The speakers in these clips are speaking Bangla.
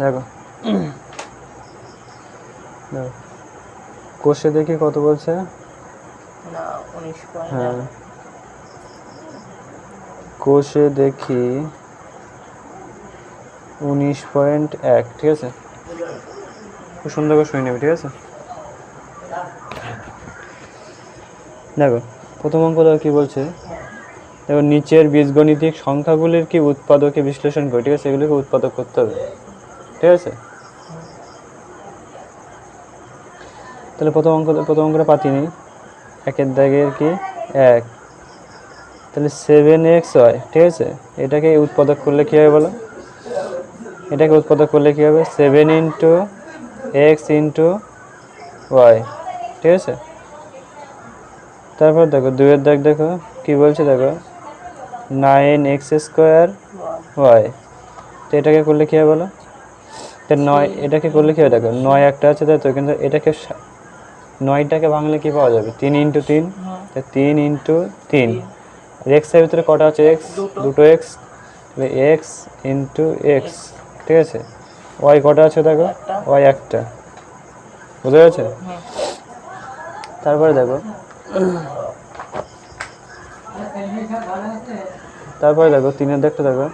দেখো। দেখো। কোষে দেখি কত বলছে? হ্যাঁ। কোষে দেখি উনিশ পয়েন্ট এক ঠিক আছে? খুব সুন্দর করে শুনে নেবে ঠিক আছে? দেখো প্রথম অঙ্ক দেখো কি বলছে? দেখো নিচের বীজগণিতিক সংখ্যাগুলির কি উৎপাদকে বিশ্লেষণ করে ঠিক আছে? এগুলিকে উৎপাদক করতে হবে। ঠিক আছে? তাহলে প্রথম অঙ্ক, প্রথম অঙ্কটা পাতি নেই একের দাগের কি? এক। তাহলে সেভেন এক্স হয় ঠিক আছে? এটাকে উৎপাদক করলে কী হবে বলো? এটাকে উৎপাদক করলে কী হবে? Seven into X into Y ঠিক আছে? তারপর দেখো, দুইয়ের দাগ দেখো, কি বলছে দেখো? নাইন এক্স স্কোয়ার ওয়াই তো এটাকে করলে কী হবে বলো? তো নয় এটাকে করলে কী হবে দেখো নয় একটা আছে তাই তো? কিন্তু এটাকে নয়টাকে ভাঙলে কি পাওয়া যাবে? তিন ইন্টু তিন? তিন ইন্টু তিন। এক্সের ভিতরে কটা আছে? এক্স দুটো। এক্স তাহলে এক্স ইন্টু এক্স ঠিক আছে? ওয়াই কটা আছে দেখো? ওয়াই একটা। বুঝা গেছে তারপরে দেখো। তারপরে দেখো তিনের দেখতে দেখো।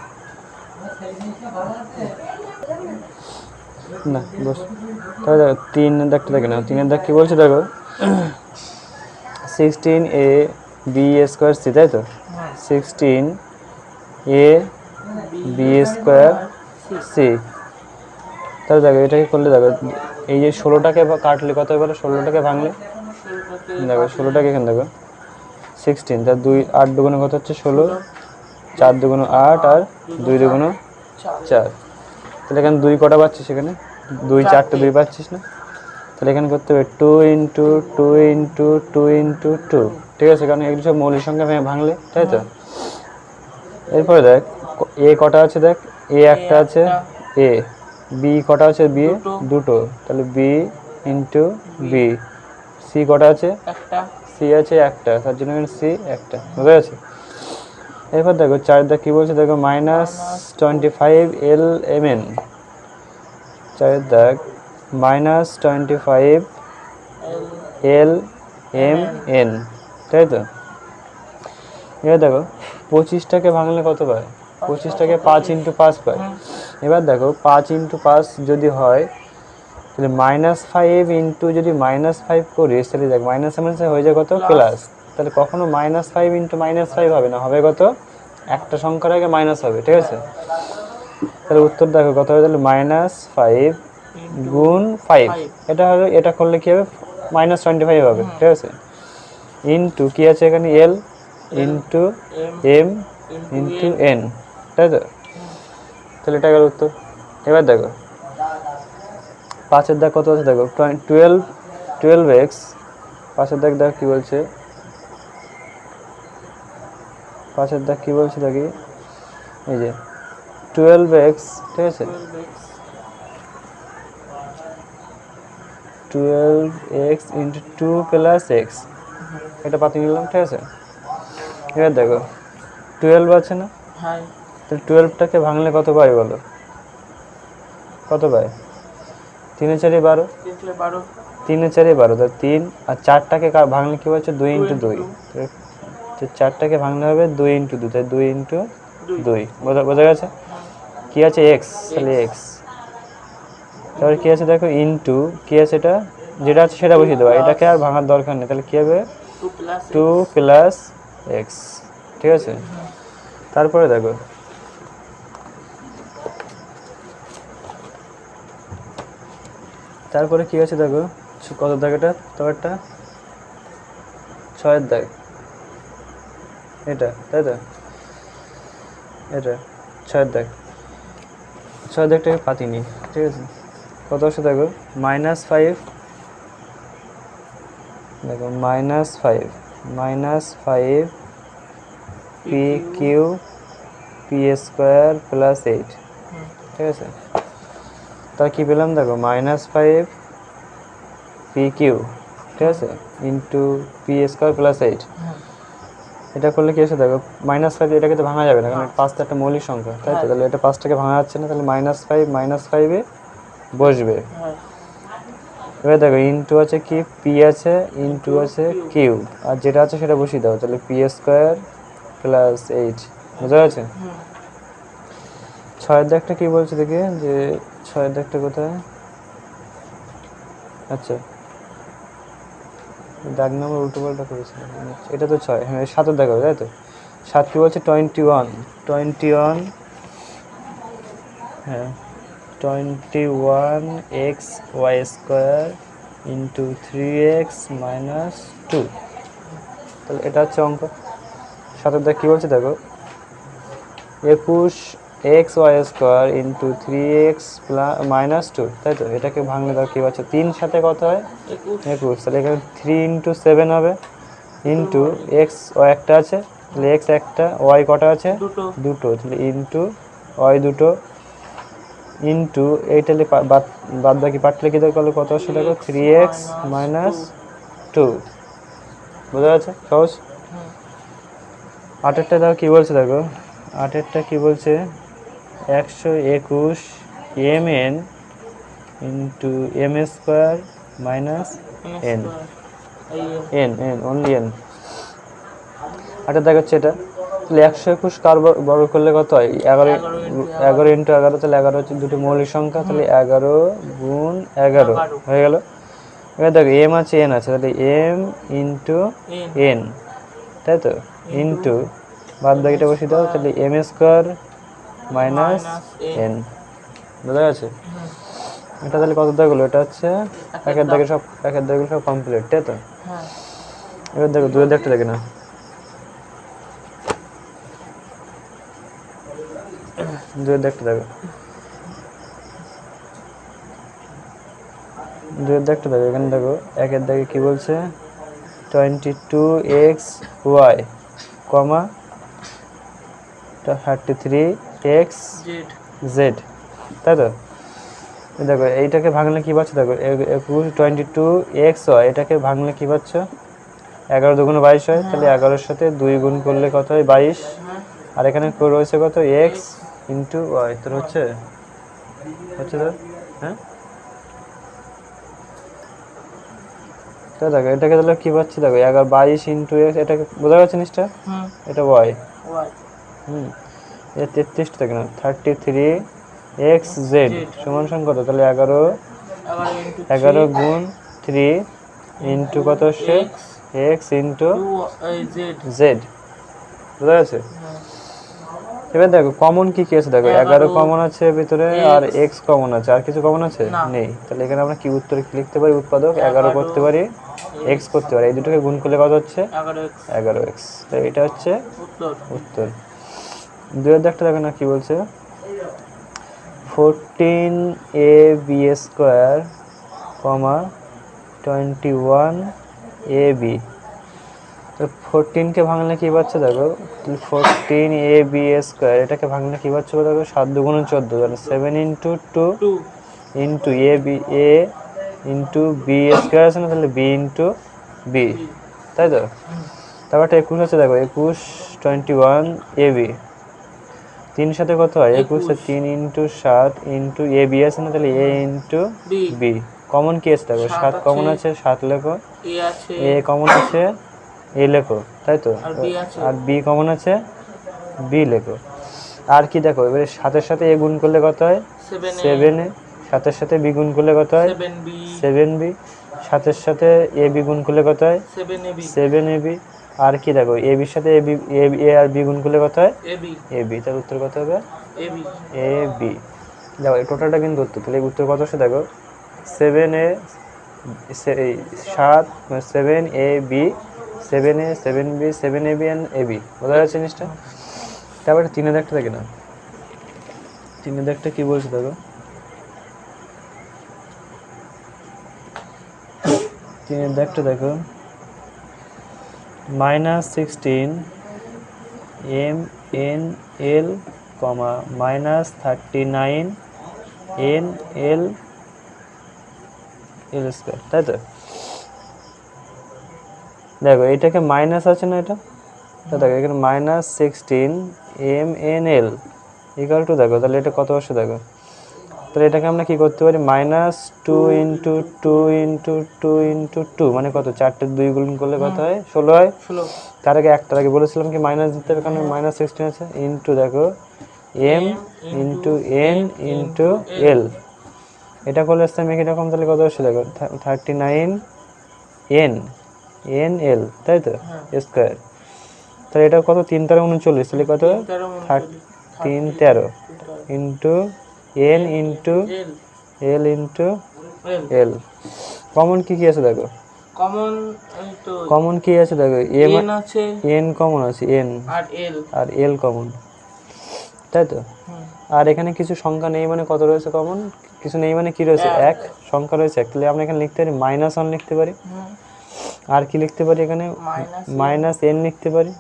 না, বস। তাহলে দেখো, তিন দাগটা দেখে নাও। তিনের দাগ কি বলছে দেখো? Sixteen A B square C তাই তো? Sixteen A B square C তাহলে দেখো, এটাকে করলে দেখো, এই যে ষোলোটাকে কাটলে কত বলো? ষোলোটাকে ভাঙলে? দেখো, ষোলোটাকে এখানে দেখো। সিক্সটিন তার দুই, আট দুগুণ কত হচ্ছে? ষোলো। চার দুগুণ আট আর দুই দুগুণ চার। তাহলে এখানে দুই কটা পাচ্ছিস এখানে দুই চারটে দুই পাচ্ছিস না? তাহলে এখানে করতে হবে two into two into two into two ঠিক আছে কারণ এগুলো সব মৌলিক সংখ্যা ভেঙে ভাঙলে তাই তো? এরপরে দেখ এ কটা আছে দেখ? এ একটা আছে এ বি কটা আছে বি? দুটো। তাহলে বি ইন্টু বি। সি কটা আছে? সি আছে একটা তার জন্য সি একটা। বুঝা গেছে এরপর দেখো চার দাগ কী বলছে? দেখো minus twenty five L M N চারের দাগ minus twenty five L M N তাই তো? এবার দেখো পঁচিশটাকে ভাঙলে কত পায়? পঁচিশটাকে পাঁচ ইন্টু পাঁচ পায়। এবার দেখো পাঁচ ইন্টু পাঁচ যদি হয় তাহলে মাইনাস ফাইভ ইন্টু যদি মাইনাস ফাইভ করিস তাহলে দেখ মাইনাস মাইনাস হয়ে যায় কত? প্লাস তাহলে কখনো minus five into minus five হবে না হবে কত? একটা সংখ্যার আগে মাইনাস হবে ঠিক আছে? তাহলে উত্তর দেখো কত হবে তাহলে মাইনাস ফাইভ গুণ ফাইভ এটা হবে এটা করলে কী হবে? মাইনাস টোয়েন্টি ফাইভ হবে ঠিক আছে? ইন্টু কী আছে এখানে? L into M into N তাই তো? তাহলে এটা গেল উত্তর। এবার দেখো পাঁচের দাগ কত আছে দেখো? টুয়েলভ টুয়েলভ এক্স পাঁচের দাগ দেখ কী বলছে? পাঁচের দাগ কী বলছে দেখি? এই যে টুয়েলভ এক্স ঠিক আছে? Twelve X into two plus X এটা পাতি নিলাম ঠিক আছে? এবার দেখো টুয়েলভ আছে না? হাই তাহলে টুয়েলভটাকে ভাঙলে কত পাই বলো? কত পাই তিনে চারে বারো। তিনে চারে বারো তা তিন আর চারটাকে ভাঙলে কি বলছে? দুই ইন্টু দুই। তো চারটাকে ভাঙলে হবে দুই ইন্টু দুই তাই দুই ইন্টু দুই। বোঝা বোঝা গেছে? কি আছে এক্স তাহলে এক্স তারপরে কি আছে দেখো ইন্টু কি আছে এটা? যেটা আছে সেটা বসিয়ে দেবো। এটাকে আর ভাঙার দরকার নেই। তাহলে কি হবে? টু প্লাস এক্স ঠিক আছে? তারপরে দেখো। তারপরে কি আছে দেখো? কত দাগ এটা? তোমারটা ছয়ের দাগ। এটা, তাই তো? এটা, ছয়ের দাগ। ছয়ের দাগটাকে পাতিনি ঠিক আছে? কত আছে দেখো? মাইনাস ফাইভ দেখো minus five minus five P Q P square plus eight ঠিক আছে? তা কী পেলাম? দেখো মাইনাস ফাইভ পি কিউ ঠিক আছে? Into P square plus eight এটা করলে কি এসে দেখো মাইনাস ফাইভ এটাকে তো ভাঙা যাবে না কারণ পাঁচটা একটা মৌলিক সংখ্যা তাই তো? তাহলে এটা পাঁচটাকে ভাঙা যাচ্ছে না তাহলে মাইনাস ফাইভ মাইনাস ফাইভে বসবে। হ্যাঁ। এবার দেখো ইনটু আছে কি? পি আছে ইনটু আছে কিউ। আর যেটা আছে সেটা বসিয়ে দাও তাহলে পি স্কোয়ার প্লাস এইট বুঝা গেছে? ছয়ের দাগটা কি বলছে দেখি যে ছয়ের দাগটা কোথায়? আচ্ছা। দাগ নাম্বার উল্টো পাল্টা করেছে এটা তো ছয় হ্যাঁ সাতের দাগ হবে, তাই তো? সাত কি বলছে? টোয়েন্টি ওয়ান টোয়েন্টি ওয়ান হ্যাঁ twenty one X Y square into three X minus two তাহলে এটা হচ্ছে অঙ্ক। সাতের দাগ কী বলছে? দেখো, একুশ X Y square into three X minus two তাই তো? এটাকে ভাঙলে দাও কী পাচ্ছ তিন সাথে কত হয়? একুশ। তাহলে এখানে থ্রি ইন্টু সেভেন হবে। ইন্টু এক্স ও একটা আছে তাহলে এক্স একটা ওয়াই কটা আছে? দুটো। তাহলে ইন্টু ওয়াই দুটো। ইন্টু এইটা বাদ বাদ বাকি পাটলে কি করলে কত আসে দেখো? Three X minus two. বোঝা যাচ্ছে? সহজ? আটেরটা দেখো কী বলছে দেখো? আটেরটা কী বলছে? একশো একুশ M N into M square minus N. N N only N. আটের দেখা হচ্ছে এটা। তাহলে একশো একুশ কার বর্গ করলে কত হয়? এগারো এগারো ইন্টু এগারো তাহলে এগারো হচ্ছে দুটো মৌলিক সংখ্যা তাহলে এগারো গুণ এগারো। হয়ে গেল। এবার দেখো এম আছে এন আছে তাহলে এম ইন্টু এন। এন তাই তো? ইন্টু বাদ বাকিটা বসিয়ে দাও তাহলে এম স্কোয়ার মাইনাস এন বোঝা গেছে? এটা তাহলে কত দাগ হলো? এটা হচ্ছে একের দাগে সব, একের দাগে সব কমপ্লিট তাই তো? এবার দেখো দুয়ের দাগটা দেখে না দুয়ের দাগটা দেখো। দুয়ের দাগটা দেখো, এখানে দেখো, একের দাগে কি বলছে? Twenty two X Y comma thirty three X Z তাই তো? দেখো এইটাকে ভাঙলে কি পাচ্ছ? দেখো একুশ টোয়েন্টি টু এক্স হয় এটাকে ভাঙলে কি পাচ্ছ? এগারো দুগুণ বাইশ হয় তাহলে এগারোর সাথে দুই গুণ করলে কত হয়? বাইশ। হ্যাঁ। আর এখানে রয়েছে কত? এক্স ইন্টু ওয়াই তোর হচ্ছে? হচ্ছে তোর হ্যাঁ? তো দেখো এটাকে তাহলে কি পাচ্ছি? দেখো এগারো বাইশ ইন্টু এক্স এটাকে বোঝা যাচ্ছে জিনিসটা? এটা ওয়াই হুম। এ তেত্রিশটা দেখে না থার্টি থ্রি এক্স জেড সমান সমান কত? তাহলে এগারো এগারো গুণ থ্রি ইন্টু কত হচ্ছে এক্স ইন্টু জেড জেড বুঝা গেছে? এবার দেখো কমন কি কি আছে? দেখো এগারো কমন আছে ভিতরে আর এক্স কমন আছে। আর কিছু কমন আছে? নেই। তাহলে এখানে আমরা কি উত্তরে কি লিখতে পারি? উৎপাদক এগারো করতে পারি এক্স করতে পারি। এই দুটোকে গুণ করলে কত হচ্ছে? এগারো এক্স এটা হচ্ছে উত্তর। দুয়ের দাগটা দেখো না কি বলছে? Fourteen A B square comma twenty one A B তো ফোরটিনকে ভাঙলে কী পাচ্ছে দেখো? ফোরটিন এ বি স্কোয়ার এটাকে ভাঙলে কী পাচ্ছ দেখো? সাত দুগুণ চোদ্দ মানে seven into two into A B A into B square আছে না? তাহলে বি ইন্টু বি তাই তো? তারপর একটা একুশ আছে দেখো, একুশ টোয়েন্টি ওয়ান এ বি তিন সাথে কত হয়? একুশ। আর তিন ইন্টু সাত ইন্টু এ বি আছে না তাহলে এ ইন্টু বি। কমন কি আছে দেখো? সাত কমন আছে। সাত লেখো। এ আছে। এ কমন আছে এ লেখো তাই তো? আর B আছে। আর বি কমন আছে বি লেখো। আর কি দেখো? এবারে সাতের সাথে এ গুণ করলে কত হয়? সেভেন সেভেনে সাতের সাথে বি গুণ করলে কত হয়? Seven B. সাতের সাথে এ বি গুণ করলে কত হয়? এ সেভেন এ বি। আর কি দেখো এ বির সাথে A B A R B গুণ করলে কত হয়? এ বি তার উত্তর কত হবে? এ বি এ বি দেখো টোটালটা কিন্তু উত্তর তাহলে উত্তর কত আসে দেখো? সেভেন এ সাত seven A B seven A seven B seven A B and A B বোঝা যাচ্ছে জিনিসটা? তারপরে তিনের দেখটা দেখে না তিনের দেখটা কি বলছে দেখো? তিনের দেখটা দেখো। Minus sixteen M N L comma minus thirty nine N L L square তাই তো? দেখো, এটাকে মাইনাস আছে না এটা? তো দেখো, এখানে minus sixteen M N L equal to দেখো, তাহলে এটা কত আসছে দেখো? তাহলে এটাকে আমরা কি করতে পারি? Minus two into two into two into two মানে কত? চারটে দুই গুণ করলে কত হয়? ষোলো হয়? ষোলো। তার আগে একটার আগে বলেছিলাম কি মাইনাস দিতে হবে কারণ মাইনাস সিক্সটিন আছে। ইন্টু দেখো M into N into L এটা করলে আসছে আমি এরকম তাহলে কত আসছে দেখো? Thirty nine N N L তাই তো? স্কোয়ার তাহলে এটা কত? তিন তেরো উনচল্লিশ তাহলে কত? তিন তেরো into N into L into L common কি কি আছে দেখো? কমন কমন কি আছে দেখো? এম এন আছে। এন কমন আছে এন আর এল আর এল কমন তাই তো? আর এখানে কিছু সংখ্যা নেই মানে কত রয়েছে কমন কিছু নেই মানে কি রয়েছে? এক। সংখ্যা রয়েছে এক। তাহলে আমরা এখানে লিখতে পারি মাইনাস ওয়ান লিখতে পারি। আর কি লিখতে পারি এখানে? মাইনাস এন লিখতে পারি।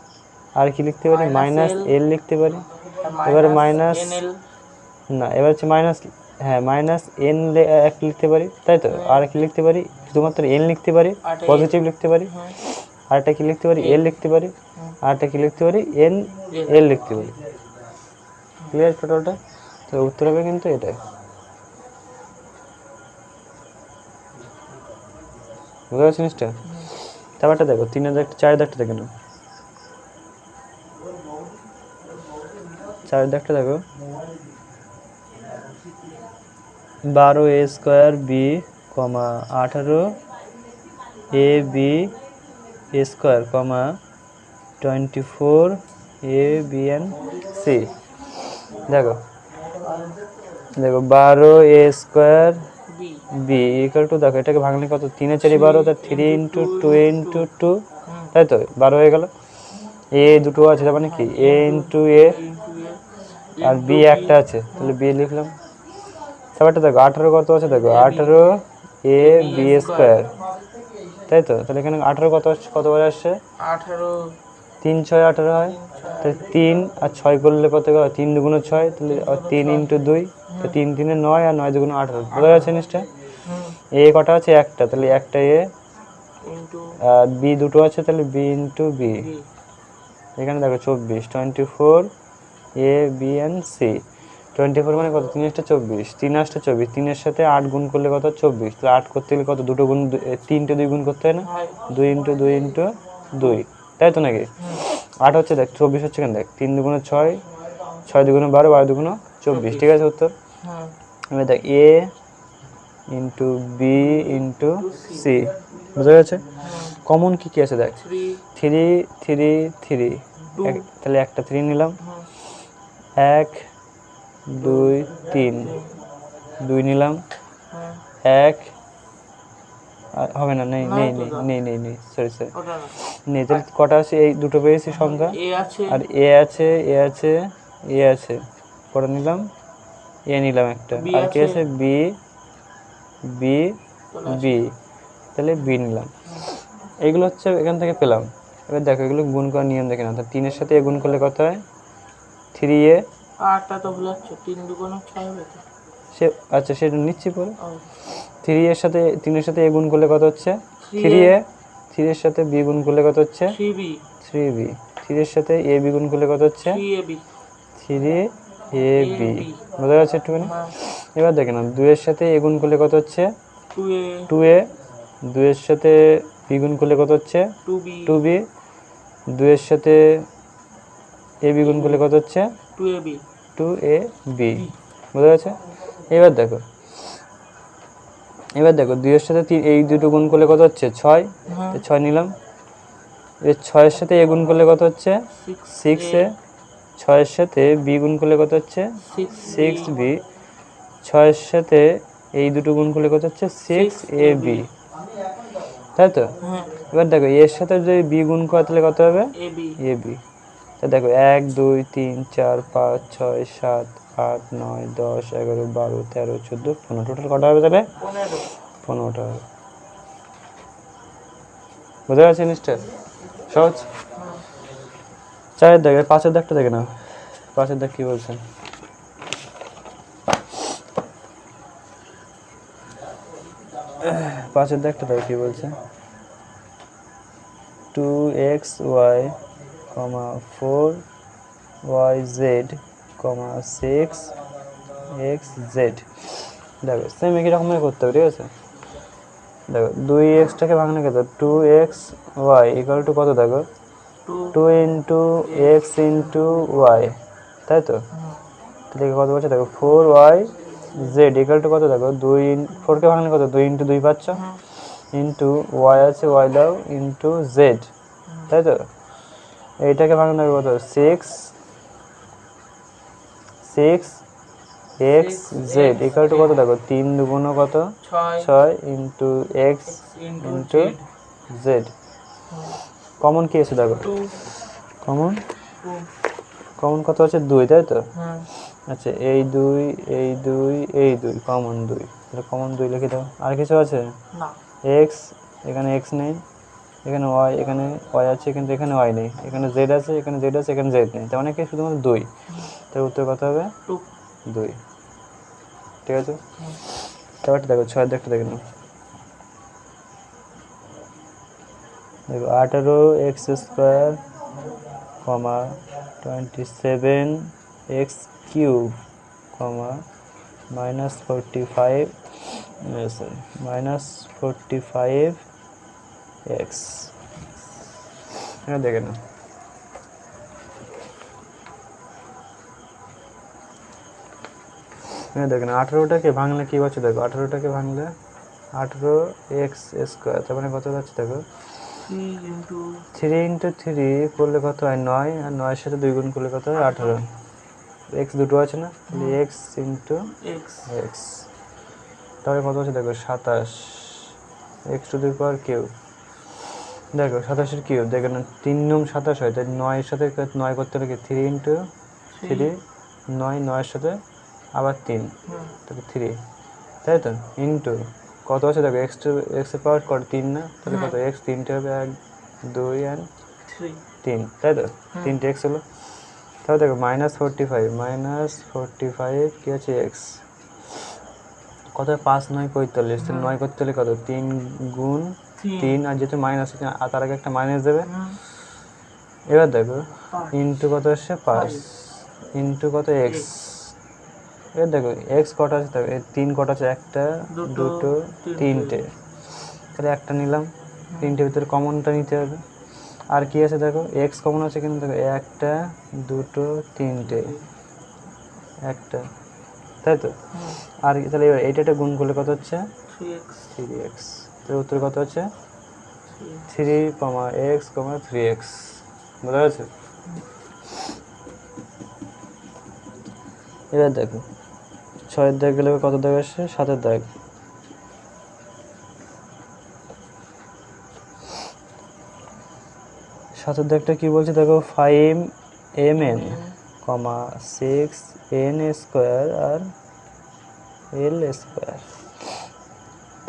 আর কি লিখতে পারি? মাইনাস এল লিখতে পারি। এবারে মাইনাস না এবার হচ্ছে মাইনাস হ্যাঁ মাইনাস এন এক লিখতে পারি তাই তো? আর কি লিখতে পারি শুধুমাত্র এন লিখতে পারি পজিটিভ লিখতে পারি হুম আরটা কি লিখতে পারি? এল লিখতে পারি আরটা কি লিখতে পারি? এন এল লিখতে পারি। ক্লিয়ার টোটালটা তো উত্তর হবে কিন্তু এটাই। বুঝতে পারছি জিনিসটা? তারপরটা দেখো তিন হাজার চার দাগটা দেখে নাও। চার দাগটা দেখো। বারো এ স্কোয়ার বি কমা আঠারো A B square comma twenty four A B and C. দেখো। দেখো, বারো A square B equal to দেখো, এটাকে ভাঙলে কত? তিনে চারি বারো, তার three into two into two তাই তো? বারো হয়ে গেল। এ দুটো আছে, তার মানে কি? এ ইন্টু এ, আর বি একটা আছে। তাহলে বি লিখলাম। তারপরটা দেখো আঠারো কত আছে দেখো? আঠারো এ বি স্কোয়ার তাই তো? তাহলে এখানে আঠারো কত কতবার আসছে? আঠারো। তিন ছয় আঠারো হয়। তাহলে তিন আর ছয় করলে কত হয় তিন দুগুণ ছয় তাহলে তিন ইন্টু দুই। তো তিন তিনে নয় আর নয় দুগুণ আঠারো। বোঝা যাচ্ছে জিনিসটা? এ কটা আছে? একটা। তাহলে একটা এ আর বি দুটো আছে? তাহলে বি ইন্টু বি বি এখানে দেখো চব্বিশ। Twenty four A B and C twenty four মানে কত? তিন আসটা চব্বিশ। তিন আসটা চব্বিশ। তিনের সাথে আট গুণ করলে কত? চব্বিশ। তাহলে আট করতে গেলে কত? দুটো গুণ তিনটে দুই গুণ করতে হয় না? দুই ইন্টু দুই ইন্টু দুই। তাই তো নাকি? আট হচ্ছে দেখ চব্বিশ হচ্ছে কেন দেখ? তিন দুগুণে ছয় ছয় দুগুণে বারো বারো দুগুণে চব্বিশ। ঠিক আছে উত্তর? এবার দেখ A into B into C. বুঝা গেছে? কমন কী কী আছে দেখ? থ্রি। Three three three. তাহলে একটা থ্রি নিলাম। এক দুই তিন। দুই নিলাম। এক। আর হবে না নেই নেই নেই নেই নেই নেই সরি সরি নেই তাহলে কটা আছে? এই দুটো পেয়েছি সংখ্যা। আর এ আছে এ আছে এ আছে। কটা নিলাম। এ নিলাম একটা। আর কি আছে? B B B. তাহলে বি নিলাম। এইগুলো হচ্ছে এখান থেকে পেলাম। এবার দেখো এগুলো গুণ করার নিয়ম দেখে না তিনের সাথে এ গুণ করলে কত হয়? থ্রি এ আটটা তো ভুল হচ্ছে তিন দুগুণ ছয় হবে তো। সে আচ্ছা সেটা নিচ্ছি পরে। থ্রি এর সাথে তিনের সাথে এ গুণ করলে কত হচ্ছে? থ্রি এ থ্রি এর সাথে বি গুণ করলে কত হচ্ছে? থ্রি বি থ্রি এর সাথে এ বি গুণ করলে কত হচ্ছে? থ্রি এ বি বোঝা যাচ্ছে একটুখানি? হ্যাঁ। এবার দেখে না দুইয়ের সাথে এ গুণ করলে কত হচ্ছে? টু এ দুইয়ের সাথে বি গুণ করলে কত হচ্ছে? টু বি দুইয়ের সাথে এ বি গুণ করলে কত হচ্ছে? Two A B two A B বোঝা যাচ্ছে এবার দেখো। এবার দেখো দুইয়ের সাথে তিন এই দুটো গুণ করলে কত হচ্ছে? ছয়। হ্যাঁ। ছয় নিলাম। এর ছয়ের সাথে এ গুণ করলে কত হচ্ছে? সিক্স এ ছয়ের সাথে বি গুণ করলে কত হচ্ছে? Six six B. ছয়ের সাথে এই দুটো গুণ করলে কত হচ্ছে? Six A B. তাই তো? হ্যাঁ। এবার দেখো এর সাথে যদি বি গুণ করা তাহলে কত হবে? A B. তা দেখো, এক, দুই, তিন, চার, পাঁচ, ছয়, সাত, আট, নয়, দশ, এগারো, বারো, তেরো, চোদ্দ, পনেরো। টোটাল কটা হবে তাহলে? পনেরোটা হবে। বোঝা যাচ্ছে জিনিসটা সহজ? চারের দাগে পাঁচের দাগটা দেখে না পাঁচের দাগ কি বলছেন? পাঁচের দাগটা দেখো কি বলছে two X Y comma four Y Z comma six X Z দেখো সেম একই রকমের করতে হবে ঠিক আছে? দেখো দুই এক্সটাকে ভাঙলে কত? Two X Y equal to কত দেখো? Two into X into Y তাই তো? তাহলে কত বলছে দেখো four Y Z equal to কত দেখো? দুই ফোরকে ভাঙলে কত? দুই ইন্টু দুই পাচ্ছ? ইন্টু ওয়াই আছে ওয়াই দাও ইন্টু জেড তাই তো? এইটাকে ভাঙলে কত? Six six x z equal to কত দেখো? তিন দুগুণ কত? ছয়। Into x into z common কি আছে দেখো? কমন কমন কত আছে? দুই তাই তো? আচ্ছা এই দুই এই দুই এই দুই কমন দুই। তাহলে কমন দুই লিখে দাও। আর কিছু আছে? না। এক্স এখানে এক্স নেই। এখানে ওয়াই এখানে ওয়াই আছে কিন্তু এখানে ওয়াই নেই। এখানে জেড আছে এখানে জেড আছে এখানে জেড নেই। তার মানে কি? শুধুমাত্র দুই। তার উত্তর কত হবে? দুই। ঠিক আছে? তারপরটা দেখো ছয় দেখতে দেখে নাও। দেখো আঠারো x square comma twenty seven x cube comma minus forty five sorry minus forty five x হ্যাঁ দেখে নাও। হ্যাঁ দেখেন আঠেরোটাকে ভাঙলে কী পাচ্ছে দেখো? আঠেরোটাকে ভাঙলে আঠেরো এক্স স্কোয়ার তার মানে কত পাচ্ছে দেখো? থ্রি ইন্টু থ্রি করলে কত হয়? নয় আর নয়ের সাথে দুই গুণ করলে কত হয়? আঠেরো। এক্স দুটো আছে না? তাহলে এক্স ইন্টু এক্স। এক্স। তাহলে কত আছে দেখো? সাতাশ। X to the power q. দেখো সাতাশের কিউ দেখো না তিন নম সাতাশ হয় তাই নয়ের সাথে নয় করতে হলে কি? থ্রি ইন্টু থ্রি নয় নয়ের সাথে আবার তিন তাহলে থ্রি তাই তো? ইন্টু কত আছে? দেখো এক্স টু এক্সের পাওয়ার কত তিন না তাহলে কত? এক্স তিনটে হবে এক দুই অ্যান্ড তিন তাই তো? তিনটে এক্স হলো। তাহলে দেখো minus forty five minus forty five কী আছে? এক্স কত? পাঁচ নয় পঁয়তাল্লিশ নয় করতে হলে কত? তিন গুণ তিন। আর যেহেতু মাইনাস তার আগে একটা মাইনাস দেবে। এবার দেখো ইন্টু কত আসছে? পাঁচ। ইন্টু কত? এক্স এবার দেখো এক্স কটা আছে? দেখো তিন কটা আছে একটা দুটো, তিনটে। তাহলে একটা নিলাম। তিনটে ভিতরে কমনটা নিতে হবে। আর কি আছে দেখো? এক্স কমন আছে কিন্তু দেখো একটা দুটো তিনটে। একটা। তাই তো? আর তাহলে এবার এইটা একটা গুণ করলে কত হচ্ছে? থ্রি এক্স থ্রি এক্স তাহলে উত্তর কত হচ্ছে three comma x comma three x বোঝা গেছে এবার দেখো, ছয়ের দাগ গেলে কত দাগ আসছে সাতের দাগ। সাতের দাগটা কি বলছে? দেখো five m n comma six n square আর এল স্কোয়ার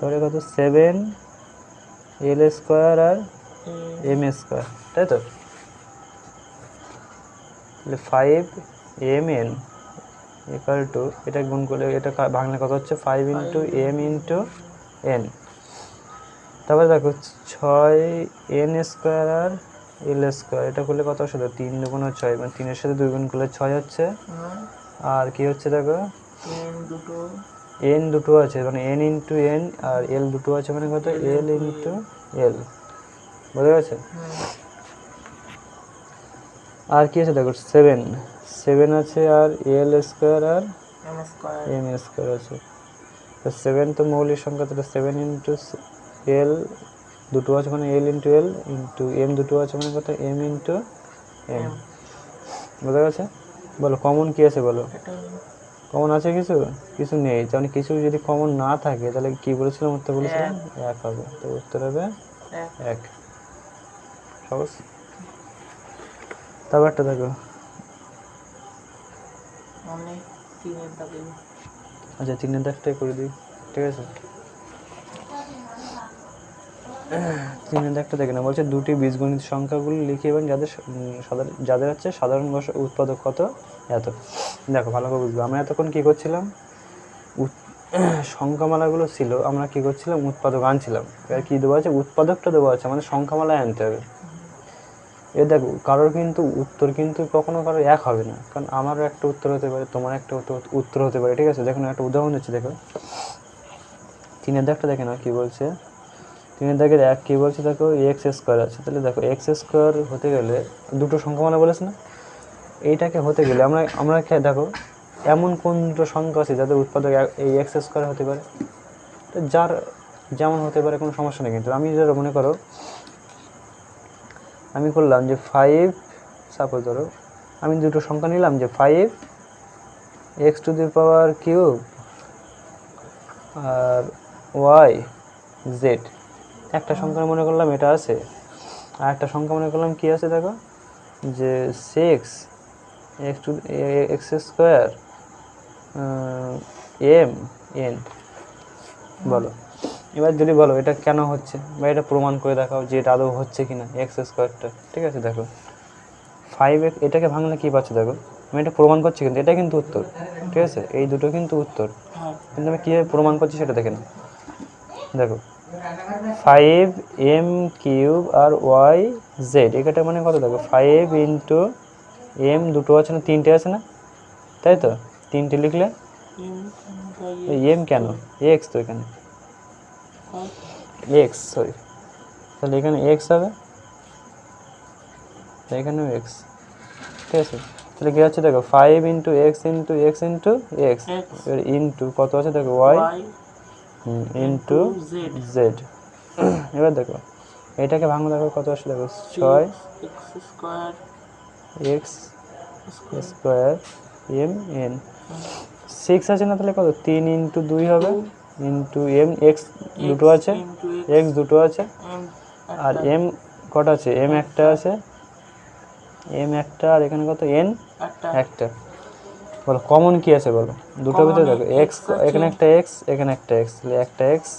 তাহলে কত? সেভেন এল স্কোয়ার আর এম স্কোয়ার তাই তো? তাহলে five m n equal to এটা গুণ করলে এটা ভাঙলে কত হচ্ছে? Five into m into n তারপরে দেখো ছয় এন স্কোয়ার আর এল স্কোয়ার এটা করলে কত আসলে? তিন দুগুণ ছয় মানে তিনের সাথে দুই গুণ করলে ছয় হচ্ছে। আর কি হচ্ছে দেখো? দুটো এন দুটো আছে মানে এন ইন্টু এন আর এল দুটো আছে মানে কত? এল ইন্টু এল বোঝা গেছে আর কি আছে? দেখো সেভেন সেভেন আছে আর এল স্কোয়ার আর এম স্কোয়ার স্কোয়ার আছে। তো সেভেন তো মৌলিক সংখ্যা তাহলে সেভেন ইন্টু এল দুটো আছে মানে l into l into m দুটো আছে মানে কত? এম ইন্টু এম বোঝা গেছে বলো কমন কি আছে বলো? কমন আছে কিছু? কিছু নেই। তাহলে কিছু যদি কমন না থাকে তাহলে কি বলেছিলাম উত্তর বলেছিলাম? এক। হবে। তো উত্তর হবে এক। সহজ তারপর একটা দেখো। আচ্ছা তিনের দাগটাই করে দিই। ঠিক আছে? তিনের দাগটা দেখে না বলছে দুটি বীজগণিত সংখ্যাগুলি লিখে এবং যাদের সাধারণ- যাদের হচ্ছে সাধারণ উৎপাদক কত? এত। দেখো, ভালো করে বুঝব। আমরা এতক্ষণ কী করছিলাম? সংখ্যামালাগুলো ছিল, আমরা কী করছিলাম? উৎপাদক আনছিলাম। এবার কী দেওয়া আছে? উৎপাদকটা দেওয়া আছে আমাদের সংখ্যামালায় আনতে হবে। এ দেখো, কারোর কিন্তু উত্তর কিন্তু কখনো কারোর এক হবে না। কারণ আমারও একটা উত্তর হতে পারে তোমার একটা উত্তর- হতে পারে, ঠিক আছে? দেখুন, একটা উদাহরণ দিচ্ছি, দেখো। তিনের দাগটা দেখে না কী বলছে। তিনের দাগের এক কী বলছে? দেখো এক্স স্কোয়ার আছে। তাহলে দেখো, এক্স স্কোয়ার হতে গেলে দুটো সংখ্যা মানে বলেছে না? এইটাকে হতে গেলে আমরা আমরা দেখো, এমন কোন দুটো সংখ্যা আছে যাদের উৎপাদক এই এক্স স্কোয়ার হতে পারে? তো যার যেমন হতে পারে কোনো সমস্যা নেই কিন্তু। আমি যারা মনে করো, আমি করলাম যে ফাইভ সাপোজ ধরো, আমি দুটো সংখ্যা নিলাম যে five x to the power cube R Y Z একটা সংখ্যা মনে করলাম এটা আছে, আর একটা সংখ্যা মনে করলাম কি আছে দেখো? যে six x to x square m, n. বলো। এবার যদি বলো এটা কেন হচ্ছে, বা এটা প্রমাণ করে দেখাও যে এটা আদৌ হচ্ছে কি না এক্স স্কোয়ারটা, ঠিক আছে? দেখো। ফাইভ এটাকে ভাঙলে কী পাচ্ছ দেখো? আমি এটা প্রমাণ করছি কিন্তু, এটা কিন্তু উত্তর, ঠিক আছে? এই দুটো কিন্তু উত্তর। কিন্তু আমি কীভাবে প্রমাণ করছি সেটা দেখে না দেখো। ফাইভ এম কিউব আর ওয়াই জেড এটা মানে কত দেখো? ফাইভ ইন্টু এম দুটো আছে না? তিনটে আছে না? তাই তো? তিনটে লিখলে? এম কেন? এক্স তো এখানে। এক্স সরি তাহলে এখানে এক্স হবে? এখানেও এক্স ঠিক আছে? তাহলে কী হচ্ছে দেখো? Five into x into x into x এবার ইন্টু কত আছে দেখো? ওয়াই ইন্টু জেড জেড এবার দেখো এটাকে ভাঙলে দেখো কত আসে দেখো? ছয়। X square m n six আছে না তাহলে কত? তিন ইন্টু দুই হবে। ইন্টু এম এক্স দুটো আছে। এক্স দুটো আছে। আর এম কটা আছে? এম একটা। আছে। এম একটা আর এখানে কত? এন একটা। বলো কমন কি আছে বলো? দুটো ভিতরে দেখো। X x. এখানে একটা এক্স এখানে একটা এক্স তাহলে একটা এক্স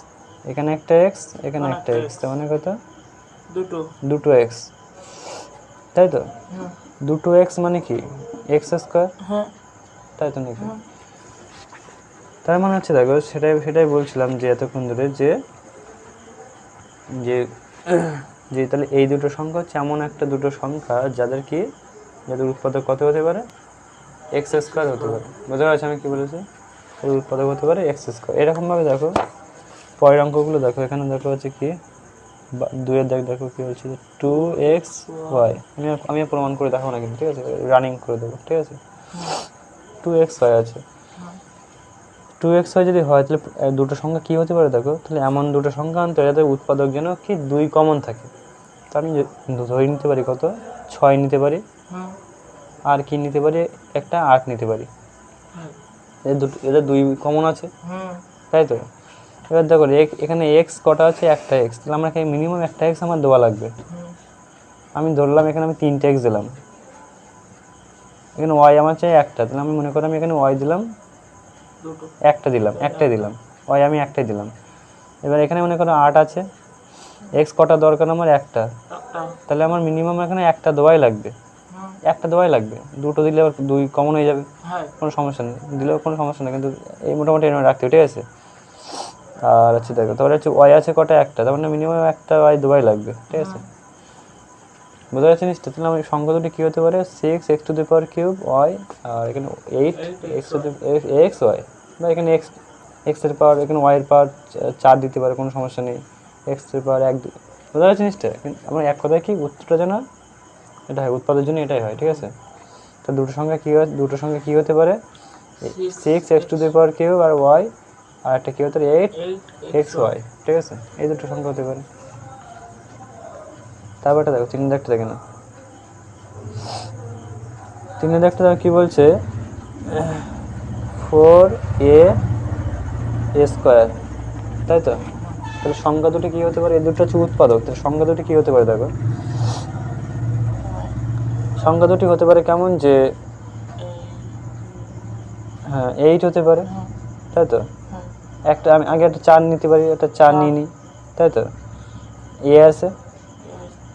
এখানে একটা এক্স এখানে একটা এক্স তার মানে কত? দুটো। দুটো এক্স তাই তো? দুটো এক্স মানে কি? এক্স স্কোয়ার হ্যাঁ। তাই তো নাকি? তার মানে হচ্ছে দেখো সেটাই সেটাই বলছিলাম যে এতক্ষণ ধরে যে যে যে তাহলে এই দুটো সংখ্যা হচ্ছে এমন একটা দুটো সংখ্যা যাদের কি যাদের উৎপাদক কত হতে পারে? এক্স স্কোয়ার হতে পারে। বোঝা যাচ্ছে আমি কী বলেছি? উৎপাদক হতে পারে এক্স স্কোয়ার এরকমভাবে দেখো পরের অঙ্কগুলো দেখো। এখানে দেখো হচ্ছে কি দুয়ের দেখ দেখো কি হচ্ছে টু এক্স ওয়াই আমি আমি প্রমাণ করে দেখাবো না কিন্তু ঠিক আছে? রানিং করে দেবো ঠিক আছে? টু এক্স ওয়াই আছে। টু এক্স ওয়াই যদি হয় তাহলে দুটো সংখ্যা কী হতে পারে দেখো? তাহলে এমন দুটো সংখ্যা আনতে হবে যাতে উৎপাদক যেন কি দুই কমন থাকে। তা আমি ধরে নিতে পারি কত? ছয় নিতে পারি। আর কি নিতে পারি? একটা আট নিতে পারি। হ্যাঁ। এদের দুই কমন আছে। তাই তো? এবার দেখো এখানে এক্স কটা আছে? একটা এক্স তাহলে আমার এখানে মিনিমাম একটা এক্স আমার দেওয়া লাগবে। আমি ধরলাম এখানে আমি তিনটে এক্স দিলাম। এখানে ওয়াই আমার চাই একটা। তাহলে আমি মনে করি আমি এখানে ওয়াই দিলাম। একটা দিলাম একটাই দিলাম। ওয়াই আমি একটাই দিলাম। এবার এখানে মনে করো আট আছে। এক্স কটা দরকার আমার একটা। তাহলে আমার মিনিমাম এখানে একটা দেওয়াই লাগবে। একটা দেওয়াই লাগবে। দুটো দিলে আবার দুই কমন হয়ে যাবে। হ্যাঁ। কোনো সমস্যা নেই। দিলেও কোনো সমস্যা নেই। কিন্তু এই মোটামুটি রাখতে ঠিক আছে? আর হচ্ছে দেখো। তারপরে হচ্ছে ওয়াই আছে কটা? একটা। তার মানে মিনিমাম একটা ওয়াই দুবাই লাগবে ঠিক আছে? বোঝা যাচ্ছে জিনিসটা তাহলে আমার সংখ্যা দুটি কী হতে পারে? Six x to the power cube y আর এখানে eight x to the x y বা এখানে এক্স এক্সের পাওয়ার এখানে ওয়াইয়ের পাওয়ার চার দিতে পারে কোনো সমস্যা নেই। এক্সের পাওয়ার এক দি- বোঝা যাচ্ছে জিনিসটা কিন্তু আমার এক কথায় কি উত্তরটা যেন এটা হয় উৎপাদের জন্য এটাই হয় ঠিক আছে? তো দুটো সংখ্যা কী হয় দুটো সংখ্যা কী হতে পারে? Six x to the power cube R Y আর একটা কী হতে পারে এইট এক্স ওয়াই ঠিক আছে? এই দুটো সংখ্যা হতে পারে। তারপরটা দেখো তিন দেখটা দেখে না তিন দেখটা দেখো কী বলছে? ফোর এ স্কোয়ার তাই তো? তাহলে সংখ্যা দুটো কী হতে পারে? এই দুটো হচ্ছে উৎপাদক। তাহলে সংখ্যা দুটো কী হতে পারে দেখো? সংখ্যা দুটি হতে পারে কেমন যে হ্যাঁ এইট হতে পারে। তাই তো? একটা আমি আগে একটা চার নিতে পারি, একটা চার নিয়ে নিই, তাই তো? এ আছে,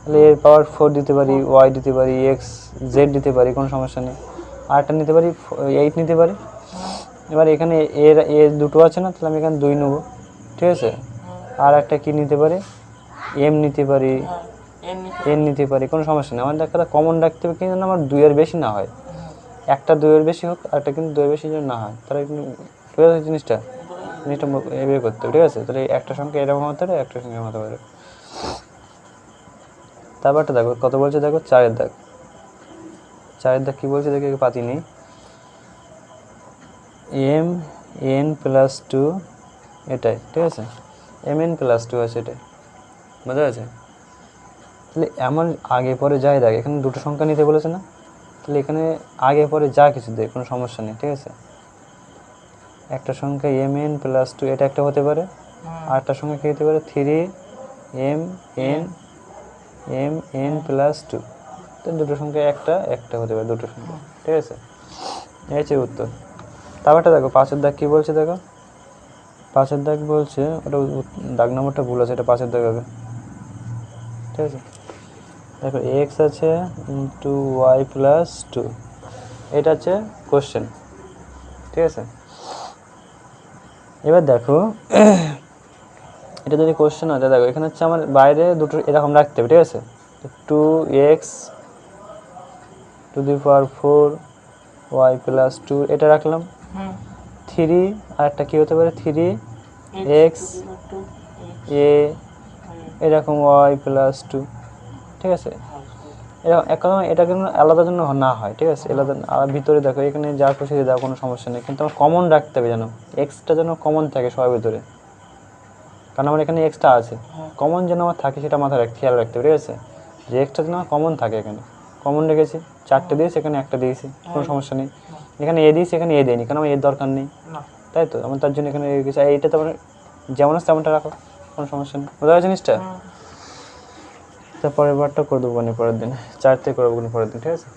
তাহলে এর পাওয়ার ফোর দিতে পারি ওয়াই দিতে পারি এক্স জেড দিতে পারি, কোনো সমস্যা নেই। আরটা নিতে পারি এইট নিতে পারি। এবার এখানে এর, এ দুটো আছে না, তাহলে আমি এখানে দুই নেব, ঠিক আছে? আর একটা কি নিতে পারি? এম নিতে পারি এন নিতে পারি, কোনো সমস্যা নেই। আমার দেখা কমন রাখতে হবে, কিন্তু আমার দুইয়ের বেশি না হয়। একটা দুইয়ের বেশি হোক একটা কিন্তু দুইয়ের বেশি যেন না হয়, তাহলে কিন্তু জিনিসটা? জিনিসটা বের করতে হবে, ঠিক আছে? তাহলে একটা সংখ্যা এরকম হতে পারে, একটা সংখ্যা হতে পারে। তারপরটা দেখো, কত বলছে দেখো? চারের দাগ। চারের দাগ কী বলছে? দেখে পাতি নেই। এম, এন প্লাস টু এটাই, ঠিক আছে? এম, এন প্লাস টু আছে এটাই। বোঝা যাচ্ছে তাহলে এমন আগে পরে যাই দেখ, এখানে দুটো সংখ্যা নিতে বলেছে না? তাহলে এখানে আগে পরে যা কিছু দেয় কোনো সমস্যা নেই, ঠিক আছে? একটা সংখ্যা এম এন প্লাস টু এটা একটা হতে পারে। আর একটা সংখ্যা কী হতে পারে? Three m n m n plus two তো দুটো সংখ্যা একটা একটা হতে পারে দুটো সংখ্যা। ঠিক আছে? এই হচ্ছে উত্তর। তারপরটা দেখো পাঁচের দাগ কী বলছে দেখো? পাঁচের দাগ বলছে ওটা দাগ নম্বরটা ভুল আছে এটা পাঁচের দাগ হবে। ঠিক আছে? দেখো এক্স আছে ইন্টু ওয়াই প্লাস টু এটা হচ্ছে কোশ্চেন ঠিক আছে? এবার দেখো এটা যদি কোশ্চেন হয় দেখো এখানে হচ্ছে আমার বাইরে দুটো এরকম রাখতে হবে ঠিক আছে? Two x to the power four y plus two এটা রাখলাম। থ্রি আর একটা কী হতে পারে? থ্রি এক্স এ এরকম ওয়াই প্লাস টু ঠিক আছে? কথা এটা কিন্তু আলাদা জন্য না হয় ঠিক আছে? আলাদা আর ভিতরে দেখো এখানে যা খুশি দাও কোনো সমস্যা নেই। কিন্তু আমার কমন রাখতে হবে যেন এক্সটা যেন কমন থাকে সবার ভিতরে। কারণ আমার এখানে এক্সট্রা আছে। কমন যেন আমার থাকে সেটা মাথায় রাখ খেয়াল রাখতে হবে ঠিক আছে? যে এক্সট্রা যেন আমার কমন থাকে এখানে। কমন রেখেছি চারটে দিয়েছি এখানে একটা দিয়েছি কোনো সমস্যা নেই। এখানে এ দিয়েছি এখানে এ দেয়নি কারণ আমার এর দরকার নেই। তাই তো? আমার তার জন্য এখানে রেখেছি। আর এইটা তো আমার যেমন আছে তেমনটা রাখো কোনো সমস্যা নেই। বোঝা জিনিসটা? তা পরের বারটা করে দেবো মানে পরের দিন। চার থেকে দেবো পরের দিন, ঠিক আছে?